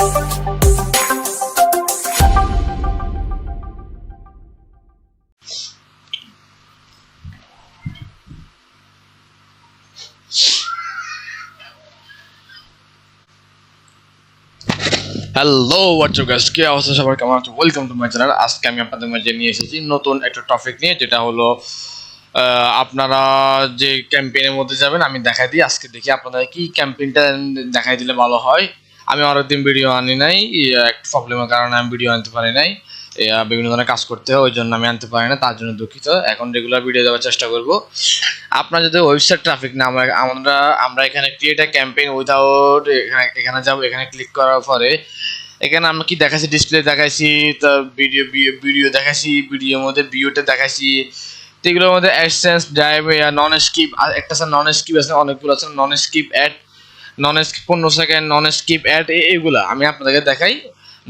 Hello WhatsApp guys কি অবস্থা? সবার কেমন আছো? ওয়েলকাম টু মাই চ্যানেল আজকে আমি আপনাদের মাঝে নিয়ে এসেছি নতুন একটা টপিক নিয়ে, যেটা হলো আপনারা যে ক্যাম্পেইনের মধ্যে যাবেন, আমি দেখাই দিই। আজকে দেখি আপনাদের কি ক্যাম্পেইনটা দেখাই দিলে ভালো হয়। আমি অনেকদিন ভিডিও আনি নাই একটা প্রবলেমের কারণে আমি ভিডিও আনতে পারি নাই। বিভিন্ন ধরনের কাজ করতে হয়, ওই জন্য আমি আনতে পারি না, তার জন্য দুঃখিত। এখন রেগুলার ভিডিও দেওয়ার চেষ্টা করব। আপনার যদি ওয়েবসাইট ট্রাফিক না, আমরা আমরা আমরা এখানে ক্রিয়েট আ ক্যাম্পেইন উইদাউট এখানে এখানে যাব, এখানে ক্লিক করার পরে, এখানে আমরা কি দেখাচ্ছি ডিসপ্লে দেখাইছি তো ভিডিও ভিডিও দেখাইছি ভিডিওর মধ্যে ভিডিওটা দেখাইছি। তো এগুলোর মধ্যে অ্যাডসেন্স ড্রাইভ নন স্কিপ একটা আছে নন স্কিপ আছে, অনেকগুলো আছে non skip ad non skip পনেরো সেকেন্ড নন স্কিপ অ্যাড এইগুলা আমি আপনাদেরকে দেখাই।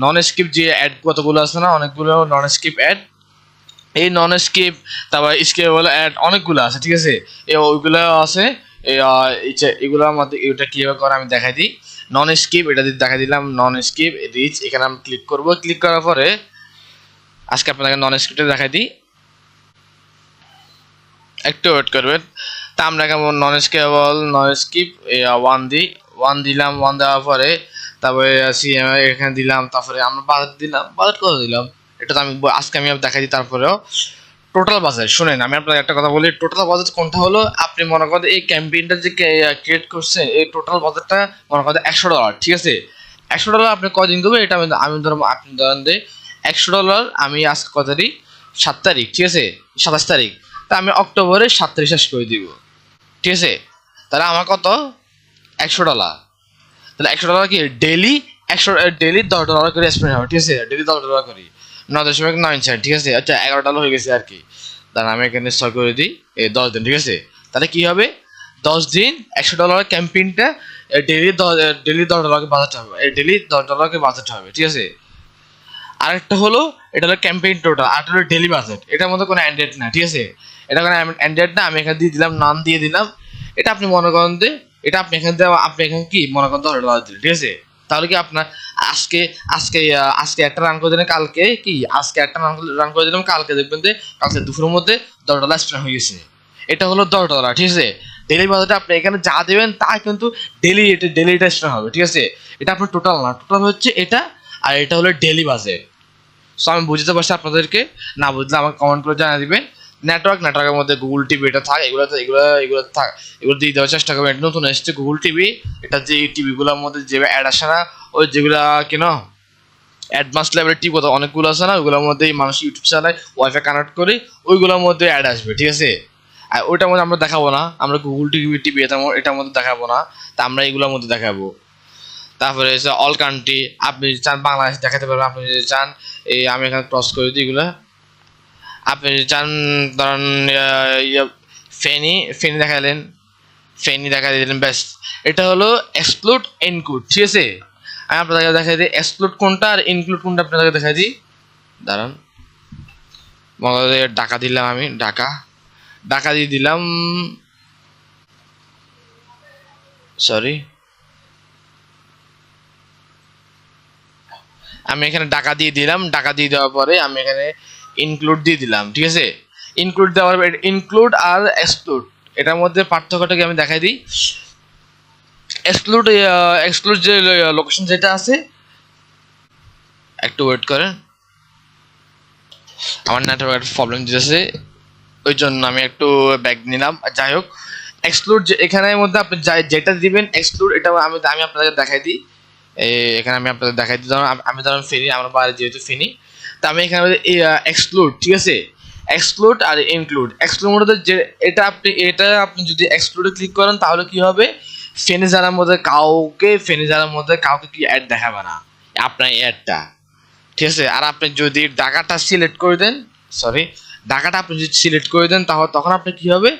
নন স্কিপ যে অ্যাড কতগুলো আছে না, অনেকগুলো নন স্কিপ অ্যাড এই নন স্কিপ তারপর স্কিপেবল অ্যাড অনেকগুলো আছে, ঠিক আছে? এই ওইগুলো আছে এগুলোর মধ্যে এটা কীভাবে করে আমি দেখাই দিই। নন স্কিপ এটা দিয়ে দেখা দিলাম নন স্কিপ রিচ এখানে আমি ক্লিক করব। ক্লিক করার পরে আজকে আপনাকে নন স্কিপটা দেখাই দিই। একটু ওয়েট করবেন। তা আমরা কেমন? Non skippable non skip one দিই ওয়ান দিলাম ওয়ান দেওয়ার পরে তারপরে সিএম এখানে দিলাম, তারপরে আমরা বাজেট দিলাম। বাজেট কত দিলাম? এটা তো আমি আজকে আমি দেখাই দিই, তারপরেও টোটাল বাজেট শুনেন, আমি আপনাকে একটা কথা বলি টোটাল বাজেট কোনটা হলো? আপনি মনে করেন এই ক্যাম্পেইনটা যে ক্রিয়েট করছেন এই টোটাল বাজেটটা মনে করেন একশো ডলার ঠিক আছে? একশো ডলার আপনি কদিন দেবো এটা আমি আমি ধরুন, আপনি ধরেন যে একশো ডলার আমি আজকে কত তারিখ সাত তারিখ, ঠিক আছে? সাতাশ তারিখ। তা আমি অক্টোবরে সাত তারিখ শেষ করে দিব। ঠিক আছে? তাহলে আমার কত? একশো ডলার তাহলে একশো ডলার কি? ডেলি একশো ডেলি দশ ডলার করে স্পেন্ড হবে, ঠিক আছে? ডেলি দশ ডলার করি। নয় দশমিক নয় চার, ঠিক আছে? আচ্ছা এগারো ডলার হয়ে গেছে আর কি। তাহলে আমি এখানে ছয় করে দিই, এই দশ দিন, ঠিক আছে? তাহলে কি হবে? দশ দিন একশো ডলার ক্যাম্পেইনটা ডেলি ডেলি দশ ডলারকে বাজাতে হবে। ডেলি দশ ডলারকে বাঁচাতে হবে, ঠিক আছে? আরেকটা হলো, এটা হলো ক্যাম্পেইন টোটাল আর হলো ডেলি বাজেট এটার মধ্যে কোনো অ্যান্ড্রয়েড না ঠিক আছে? এটা কোনো অ্যান্ড্রয়েড না, আমি এখানে দিয়ে দিলাম নাম দিয়ে দিলাম। এটা আপনি মনে করেন যে, এটা আপনি এখান থেকে আপনি এখানে কি? মনে করেন দশ ডলার দিলেন, ঠিক আছে? তাহলে কি আপনার আজকে আজকে আজকে একটা রান করে দিলেন, কালকে কি? আজকে একটা রান রান করে দিলাম, কালকে দেখবেন যে, কালকে দুপুরের মধ্যে দশ ডলার স্পেন্ড হয়ে গেছে। এটা হলো দশ ডলার ঠিক আছে? ডেলি বাজেটে আপনি এখানে যা দেবেন, তা কিন্তু ডেলি এটা ডেলি এটা স্পেন্ড হবে, ঠিক আছে? এটা আপনার টোটাল না টোটাল হচ্ছে এটা, আর এটা হলো ডেলি বাজেট সো আমি বুঝতে পারছি আপনাদেরকে। না বুঝলে আমাকে কমেন্ট করে জানিয়ে দিবেন। নেটওয়ার্ক নেটওয়ার্কের মধ্যে গুগল টিভি এটা থাক, এগুলো এগুলো এগুলো থাক। এগুলো দিয়ে দেওয়ার চেষ্টা করবেন। নতুন এসছে গুগল টিভি এটা যে টিভিগুলোর মধ্যে যে অ্যাড আসে না, ওই যেগুলা কেন অ্যাডভান্স লেভেলের টিভি কত অনেকগুলো আছে না, ওইগুলোর মধ্যে মানুষ ইউটিউব চালায় ওয়াইফাই কানেক্ট করে, ওইগুলোর মধ্যে অ্যাড আসবে, ঠিক আছে? আর ওইটার মধ্যে আমরা দেখাবো না। আমরা গুগল টিভি টিভি এটার মধ্যে দেখাবো না। তা আমরা এগুলোর মধ্যে দেখাবো। তারপরে হচ্ছে অল কান্ট্রি আপনি যদি চান বাংলাদেশ দেখাতে পারবেন আপনি যদি চান এই আমি এখানে ক্রস করে দিই এগুলো। আপনি যদি চান ধরেন ইয়ে, ফেনি ফেনি দেখালেন ফেনি দেখা দিলেন ব্যাস এটা হলো এক্সক্লুড ইনক্লুড ঠিক আছে? আমি আপনাদেরকে দেখাই দিই এক্সক্লুড কোনটা আর ইনক্লুড কোনটা আপনাদেরকে দেখাই দিই। দাঁড়ান। ডাকা দিলাম আমি ডাকা ডাকা দিয়ে দিলাম সরি আমি এখানে টাকা দিয়ে দিলাম, টাকা দিয়ে দেওয়ার পরে আমি এখানে ইনক্লুড দিয়ে দিলাম, ঠিক আছে? ইনক্লুড দেওয়ার ইনক্লুড আর এক্সক্লুড এটার মধ্যে পার্থক্যটাকে আমি দেখাই দিই। এক্সক্লুড এক্সক্লুড যে লোকেশন যেটা আছে, একটু ওয়েট করেন। আমার নেটওয়ার্ক প্রবলেম দিতেছে, ওই জন্য আমি একটু ব্যাগ নিলাম। যাই হোক এক্সক্লুড এখানের মধ্যে আপনি যেটা দিবেন এক্সক্লুড এটা আমি আমি দেখাই দিই। এখানে আমি আপনাদের দেখাই ধরুন, আমি- আমি ধরুন ফিনি, আমার বাড়ি যেহেতু ফিনি, তা আমি এখানে এক্সক্লুড ঠিক আছে? এক্সক্লুড আর ইনক্লুড এক্সক্লুড মধ্যে যে এটা আপনি এটা আপনি যদি এক্সক্লুডে ক্লিক করেন, তাহলে কি হবে? ফেনে জানার মধ্যে কাউকে, ফেনি জানার মধ্যে কাউকে কি অ্যাড দেখাবে না, আপনার অ্যাডটা ঠিক আছে? আর আপনি যদি ডাকাটা সিলেক্ট করে দেন সরি ডাকাটা আপনি যদি সিলেক্ট করে দেন, তাহলে তখন আপনি কি হবে?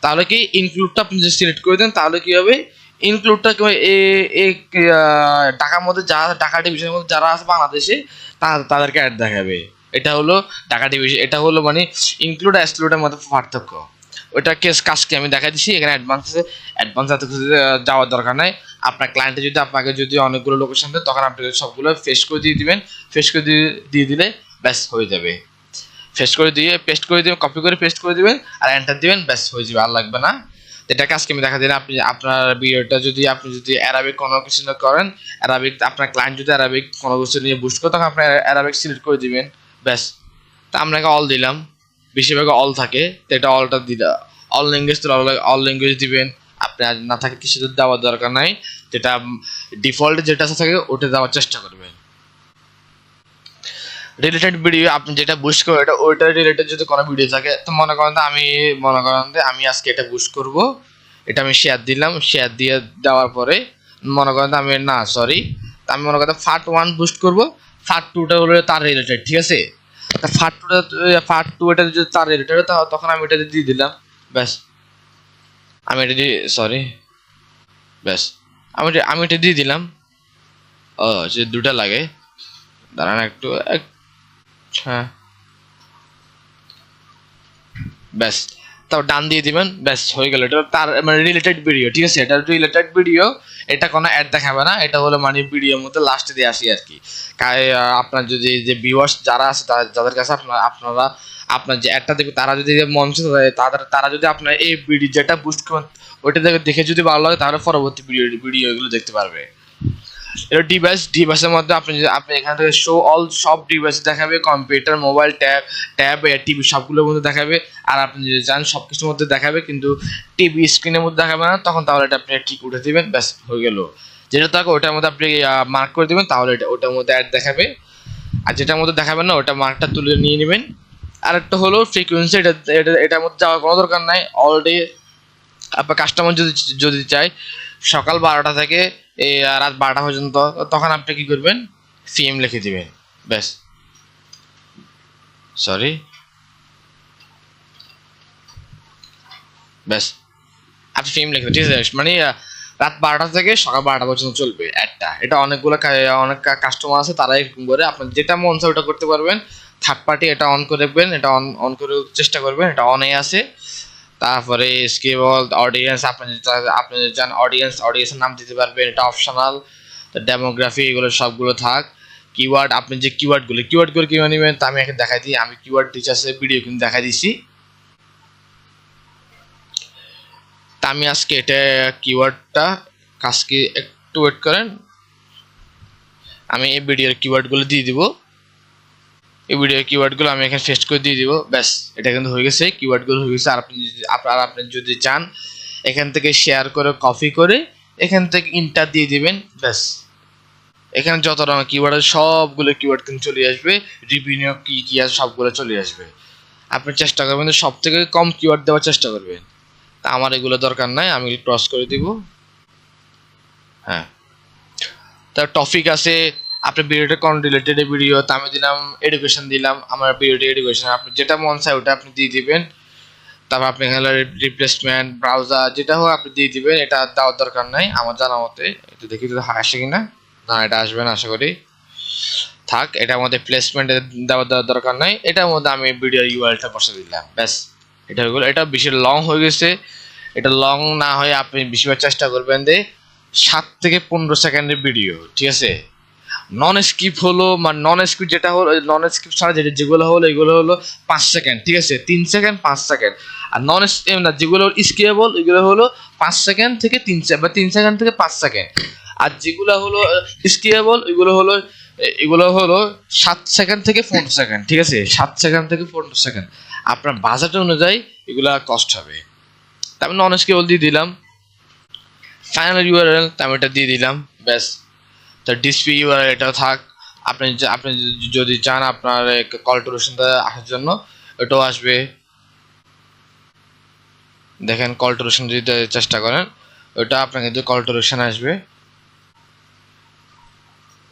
তাহলে কি ইনক্লুডটা আপনি যদি সিলেক্ট করে দেন, তাহলে কি হবে? ইনক্লুডটা টাকার মধ্যে যারা টাকা ডিভিশনের মধ্যে যারা আছে বাংলাদেশে তাদেরকে অ্যাড দেখাবে। এটা হলো টাকা ডিভিশন এটা হলো মানে ইনক্লুড এক্সক্লুডের মধ্যে পার্থক্য। ওইটা কেস কাজকে আমি দেখাই দিচ্ছি এখানে অ্যাডভান্স আছে। অ্যাডভান্স এত কিছু যাওয়ার দরকার নাই। আপনার ক্লায়েন্টে যদি আপনাকে যদি অনেকগুলো লোকেশন দেয়, তখন আপনি সবগুলো ফেস করে দিয়ে দিবেন ফেস করে দিয়ে দিয়ে দিলে ব্যাস হয়ে যাবে। ফেস করে দিয়ে পেস্ট করে দিবেন কপি করে পেস্ট করে দিবেন, আর এন্টার দিবেন, ব্যাস হয়ে যাবে, আর লাগবে না। তো এটা কাজকে আমি দেখা দিন আপনি আপনার ভিডিওটা যদি আপনি যদি অ্যারাবিক কোনো কিছু করেন অ্যারাবিক আপনার ক্লায়েন্ট যদি অ্যারাবিক কোনো কিছু নিয়ে বুস্ট করে, তখন আপনি অ্যারাবিক সিলেক্ট করে দিবেন। ব্যাস। তা আপনাকে অল দিলাম। বেশিরভাগ অল থাকে। তো এটা অলটা দিলা। অল ল্যাঙ্গুয়েজ তো অল ল্যাঙ্গুয়েজ দিবেন। আপনি আর না থাকে কিছু দেওয়ার দরকার নাই। যেটা ডিফল্ট যেটা থাকে, ওটা দেওয়ার চেষ্টা করবেন। রিলেটেড ভিডিও আপনি যেটা বুস্ট করবেন, এটা ওইটা রিলেটেড যদি কোনো ভিডিও থাকে, তো মনে করেন আমি, মনে করেন আমি আজকে এটা বুস্ট করব। এটা আমি শেয়ার দিলাম শেয়ার দিয়ে দেওয়ার পরে মনে করেন আমি, না সরি আমি মনে করেন ফার্ট ওয়ান বুস্ট করব ফার্ট টুটা হলো তার রিলেটেড ঠিক আছে? ফার্ট টুটা ফার্ট টু এটা যদি তার রিলেটেড তখন আমি এটা দিয়ে দিলাম, ব্যাস। আমি এটা দিয়ে সরি ব্যাস। আমি আমি এটা দিয়ে দিলাম। ও যে দুটা লাগে, দাঁড়ান একটু এক- হ্যাঁ ব্যাস, তাও ডান দিয়ে দিবেন, ব্যাস, হয়ে গেল। এটা তার মানে রিলেটেড ভিডিও ঠিক আছে? এটা রিলেটেড ভিডিও এটা কোনো অ্যাড দেখাবে না, এটা হলো মানে ভিডিওর মধ্যে লাস্টে দিয়ে আসি আর কি। আপনার যদি যে ভিউয়ার্স যারা আছে যাদের কাছে আপনার, আপনারা, আপনার যে অ্যাডটা দেখবে, তারা যদি মঞ্চ তাদের, তারা যদি আপনার এই ভিডিও যেটা বুস্ট করেন ওইটা দেখে দেখে যদি ভালো লাগে, তাহলে পরবর্তী ভিডিও ভিডিওগুলো দেখতে পারবে। এটা ডিভাইস ডিভাইসের মধ্যে আপনি আপনি এখান থেকে শো অল সব ডিভাইস দেখাবে computer mobile tab tab TV সবগুলোর মধ্যে দেখাবে। আর আপনি যদি চান সব কিছুর মধ্যে দেখাবে, কিন্তু টিভি স্ক্রিনের মধ্যে দেখাবে না, তখন তাহলে এটা আপনি ঠিক উঠে দিবেন, ব্যাস, হয়ে গেল। যেটা থাকে, ওটার মধ্যে আপনি মার্ক করে দিবেন, তাহলে এটা, ওটার মধ্যে অ্যাড দেখাবে। আর যেটার মধ্যে দেখাবেন না, ওটা মার্কটা তুলে নিয়ে নেবেন। আর একটা হলো ফ্রিকোয়েন্সি এটা এটা, এটার মধ্যে যাওয়ার কোনো দরকার নাই। অলরেডি আপনার কাস্টমার যদি যদি চায়, সকাল বারোটা থেকে রাত বারোটা পর্যন্ত, তখন আপনি কি করবেন? সিএম লিখে দিবেন। ব্যাস। সরি ব্যাস। আপনি ফিল্ম লিখে ঠিক আছে? মানে রাত বারোটা থেকে সকাল বারোটা পর্যন্ত চলবে একটা। এটা অনেকগুলো অনেক কাস্টমার আছে তারা এরকম করে আপনার যেটা মন চায় ওটা করতে পারবেন। থার্ড পার্টি এটা অন করে রাখবেন, এটা অন অন করে চেষ্টা করবেন, এটা অনে আছে। তারপরে স্কেবল অডিয়েন্স আপনি আপনি যদি চান অডিয়েন্স অডিয়েন্সের নাম দিতে পারবেন, এটা অপশনাল ডেমোগ্রাফি এগুলো সবগুলো থাক। কিওয়ার্ড আপনি যে কিওয়ার্ডগুলো কিওয়ার্ডগুলো কীভাবে নেবেন তা আমি এখন দেখাই দিই। আমি কিওয়ার্ড টিচার্সে ভিডিও কিন্তু দেখাই দিছি। তা আমি আজকে এটা কিওয়ার্ডটা কাজকে একটু ওয়েট করেন। আমি এই ভিডিওর কিওয়ার্ডগুলো দিয়ে দিব। এই ভিডিওর কিওয়ার্ডগুলো আমি এখানে ফেস্ট করে দিয়ে দিব। ব্যাস, এটা কিন্তু হয়ে গেছে। কিওয়ার্ডগুলো হয়ে গেছে। আর আপনি যদি আপনার আপনি যদি চান, এখান থেকে শেয়ার করে কপি করে, এখান থেকে ইন্টার দিয়ে দিবেন। ব্যাস। এখানে যত রকম কিওয়ার্ড আছে, সবগুলো কিওয়ার্ড কিন্তু চলে আসবে। রিভিনিউ কি কি আছে, সবগুলো চলে আসবে। আপনি চেষ্টা করবেন সব থেকে কম কিওয়ার্ড দেওয়ার চেষ্টা করবেন। তা আমার এগুলো দরকার নাই, আমি ক্রস করে দিব। হ্যাঁ। তার টপিক আছে আপনার ভিডিওটা কোন রিলেটেড ভিডিও তো আমি দিলাম এডুকেশন দিলাম, আমার ভিডিওটা এডুকেশন আপনি যেটা মন চায় ওটা আপনি দিয়ে দিবেন। তারপর আপনি এখানে রিপ্লেসমেন্ট ব্রাউজার যেটা হোক আপনি দিয়ে দিবেন, এটা দেওয়ার দরকার নাই, আমার জানা মতে। একটু দেখি তো আসে কিনা। না, এটা আসবে না, আশা করি। থাক, এটার মধ্যে প্লেসমেন্ট দেওয়ার দেওয়ার দরকার নাই, এটার মধ্যে আমি ভিডিও ইউআরএলটা বসে দিলাম, ব্যাস। এটা হয়ে এটা বেশি লং হয়ে গেছে। এটা লং না হয়ে আপনি বেশিরভাগ চেষ্টা করবেন যে সাত থেকে পনেরো সেকেন্ডের ভিডিও ঠিক আছে? নন স্কিপ হলো মানে নন স্কিপ যেটা হলো নন স্কিপ ছাড়া যেটা যেগুলো হলো, এগুলো হলো পাঁচ সেকেন্ড ঠিক আছে? তিন সেকেন্ড পাঁচ সেকেন্ড আর নন না, যেগুলো স্কিপেবল এগুলো হলো পাঁচ সেকেন্ড থেকে তিন বা তিন সেকেন্ড থেকে পাঁচ সেকেন্ড আর যেগুলো হলো স্কিপেবল এগুলো হলো এগুলো হলো সাত সেকেন্ড থেকে পনেরো সেকেন্ড ঠিক আছে? সাত সেকেন্ড থেকে পনেরো সেকেন্ড আপনার বাজেট অনুযায়ী এগুলা কষ্ট হবে। তারপর নন স্কিপেবল দিয়ে দিলাম। ফাইনাল ইউআরএল আমি এটা দিয়ে দিলাম। ব্যাস। তো ডিসপ্লে ইউআরএল এটাও থাক, আপনি আপনি যদি- চান আপনার কল টু আসার জন্য, এটাও আসবে। দেখেন কল টু যদি চেষ্টা করেন, ওটা আপনার কিন্তু কল টু আসবে।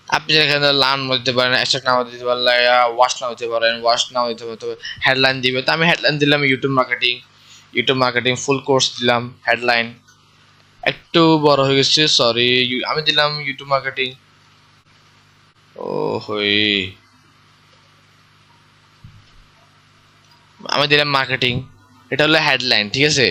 আপনি এখানে লার্ন দিতে পারেন অ্যাসেট নাও দিতে পারেন ওয়াশ নাও দিতে পারেন ওয়াশ নাও দিতে পারেন হেডলাইন দিবে। তো আমি হেডলাইন দিলাম YouTube marketing YouTube marketing full course দিলাম হেডলাইন একটু বড় হয়ে গেছে সরি আমি দিলাম ইউটিউব মার্কেটিং ও হই আমি দিলাম মার্কেটিং এটা হলো হেডলাইন ঠিক আছে?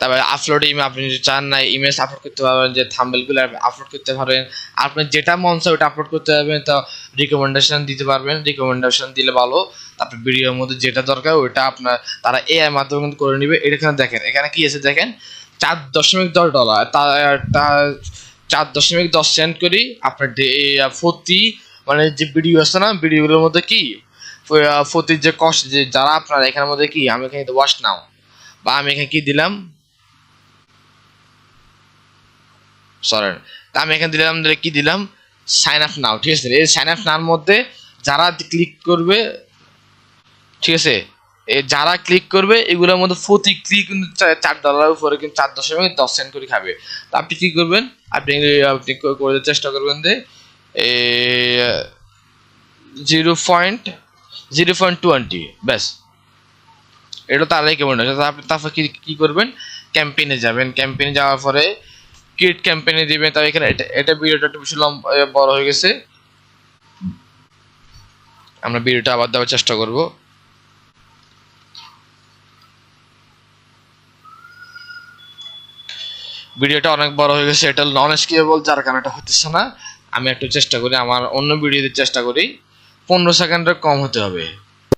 তারপরে আপলোড ইমেল আপনি যদি চান না ইমেজ আপলোড করতে পারবেন, যে থাম্বেলগুলো আপলোড করতে পারবেন। আপনি যেটা মন চায় ওটা আপলোড করতে পারবেন, তো রিকমেন্ডেশন দিতে পারবেন। রিকমেন্ডেশন দিলে ভালো। তারপর ভিডিওর মধ্যে যেটা দরকার ওটা আপনার, তারা এআই মাধ্যমে কিন্তু করে নেবে। এখানে দেখেন, এখানে কি আছে দেখেন? চার দশমিক দশ ডলার তা চার দশমিক দশ সেন্ট করি আপনার প্রতি মানে যে ভিডিও আছে না ভিডিওগুলোর মধ্যে কি? প্রতি যে কষ্ট যে যারা আপনার এখানের মধ্যে কি, আমি এখানে ওয়াশ নাও বা আমি এখানে কি দিলাম? সরেন। তা আমি এখানে দিলাম, দিলে কি দিলাম? সাইন আপ নাও ঠিক আছে? এই সাইন আপ নাওর মধ্যে যারা ক্লিক করবে, ঠিক আছে? যারা ক্লিক করবে, এগুলোর মধ্যে প্রতি ক্লিক কিন্তু চার ডলারের উপরে কিন্তু চার দশমিক দশ সেন্ট করে খাবে। তা আপনি কী করবেন? আপনি আপনি করে চেষ্টা করবেন যে zero point zero point twenty ব্যাস। এটা তারাই কেমন? আপনি তারপর কি কি করবেন? ক্যাম্পেইনে যাবেন। ক্যাম্পেইনে যাওয়ার পরে ক্রিয়েট ক্যাম্পেইনে দিবেন তাও এখানে এটা এটা ভিডিওটা একটু বেশি লম্বা বড় হয়ে গেছে। আমরা ভিডিওটা আবার দেওয়ার চেষ্টা করব। ভিডিওটা অনেক বড় হয়ে গেছে, এটা নন স্কিপেবল যার কারণে এটা হতেছে না। আমি একটু চেষ্টা করি, আমার অন্য ভিডিও দিতে চেষ্টা করি। পনেরো সেকেন্ডের কম হতে হবে।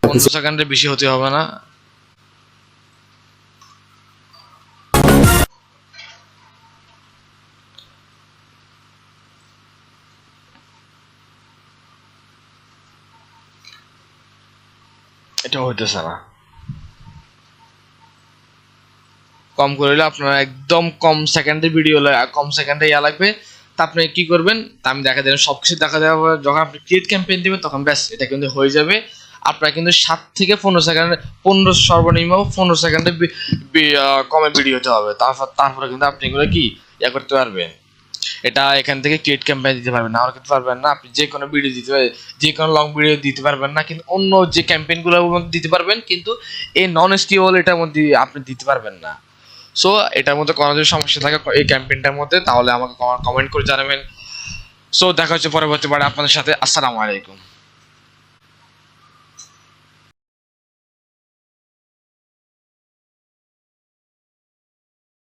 পনেরো সেকেন্ডের বেশি হতে হবে না। এটা হইতেছে না। কম করলে আপনার একদম কম সেকেন্ডের ভিডিও কম সেকেন্ডে ইয়া লাগবে। তা আপনি কি করবেন? আমি দেখা দেবেন সব কিছু দেখা দেওয়ার পরে যখন আপনি ক্রিয়েট ক্যাম্পেইন দিবেন, তখন ব্যাস, এটা কিন্তু হয়ে যাবে। আপনার কিন্তু সাত থেকে পনেরো সেকেন্ড পনেরো সর্বনিম্ন পনেরো সেকেন্ডে কমে ভিডিও হতে হবে। তারপর, তারপরে কিন্তু আপনি এগুলো কি, ইয়া করতে পারবেন। এটা এখান থেকে ক্রিয়েট ক্যাম্পেইন দিতে পারবেন না। আর কিন্তু পারবেন না। আপনি যে কোনো ভিডিও দিতে পারবেন, যে কোনো লং ভিডিও দিতে পারবেন না, কিন্তু অন্য যে ক্যাম্পেইনগুলোর মধ্যে দিতে পারবেন, কিন্তু এই নন স্টিওল এটার মধ্যে আপনি দিতে পারবেন না। সো এটার মধ্যে কোনো যদি সমস্যা থাকে এই ক্যাম্পেইনটার মধ্যে, তাহলে আমাকে কমেন্ট করে জানাবেন। সো দেখা হচ্ছে পরবর্তী বারে আপনাদের সাথে। আসসালামু আলাইকুম।